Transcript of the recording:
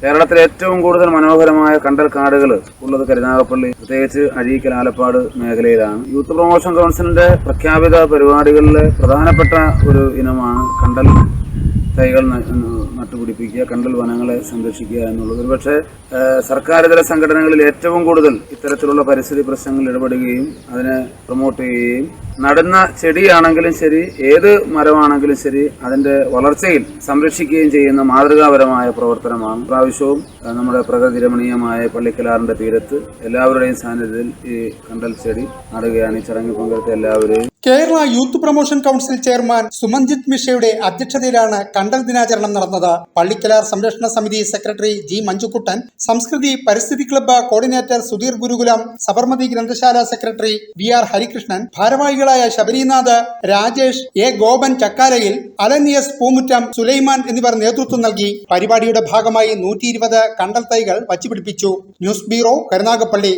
കേരളത്തിലെ ഏറ്റവും കൂടുതൽ മനോഹരമായ കണ്ടൽ കാടുകൾ ഉള്ളത് കരുനാഗപ്പള്ളി പ്രത്യേകിച്ച് അഴീക്കൽ ആലപ്പാട് മേഖലയിലാണ്. യൂത്ത് പ്രൊമോഷൻ കൗൺസിലിന്റെ പ്രഖ്യാപിത പരിപാടികളിലെ പ്രധാനപ്പെട്ട ഒരു ഇനമാണ് കണ്ടൽ തൈകൾ നട്ടുപിടിപ്പിക്കുക കണ്ടൽ വനങ്ങളെ സംരക്ഷിക്കുക എന്നുള്ളത്. ഒരുപക്ഷെ സർക്കാരിതര സംഘടനകളിൽ ഏറ്റവും കൂടുതൽ ഇത്തരത്തിലുള്ള പരിസ്ഥിതി പ്രശ്നങ്ങളിൽ ഇടപെടുകയും അതിനെ പ്രൊമോട്ട് ചെയ്യുകയും നടുന്ന ചെടിയാണെങ്കിലും ശരി ഏത് മരമാണെങ്കിലും ശരി അതിന്റെ വളർച്ചയിൽ സംരക്ഷിക്കുകയും ചെയ്യുന്ന മാതൃകാപരമായ പ്രവർത്തനമാണ്. പ്രാവശ്യവും നമ്മുടെ പ്രകൃതി രമണീയമായ പള്ളിക്കലാറിന്റെ തീരത്ത് എല്ലാവരുടെയും സാന്നിധ്യത്തിൽ ഈ കണ്ടൽ ചെടി നടുകയാണ്. ഈ ചടങ്ങിൽ പങ്കെടുത്ത എല്ലാവരെയും Kerala youth promotion council chairman Sumanjith മിഷയുടെ അധ്യക്ഷതയിലാണ് കണ്ടൽ ദിനാചരണം നടന്നത്. പള്ളിക്കലാർ സംരക്ഷണ സമിതി സെക്രട്ടറി ജി മഞ്ജുക്കുട്ടൻ സംസ്കൃതി പരിസ്ഥിതി ക്ലബ്ബ് കോർഡിനേറ്റർ സുധീർ ഗുരുകുലം സബർമതി ഗ്രന്ഥശാല സെക്രട്ടറി വി ആർ ഹരികൃഷ്ണൻ ഭാരവാഹികളായ ശബരിനാഥ് രാജേഷ് എ. ഗോപൻ ചക്കാലയിൽ അലനിയസ് പൂമുറ്റം സുലൈമാൻ എന്നിവർ നേതൃത്വം നൽകി. പരിപാടിയുടെ ഭാഗമായി നൂറ്റി ഇരുപത് കണ്ടൽ തൈകൾ വച്ചുപിടിപ്പിച്ചു. News bureau Karunagappally.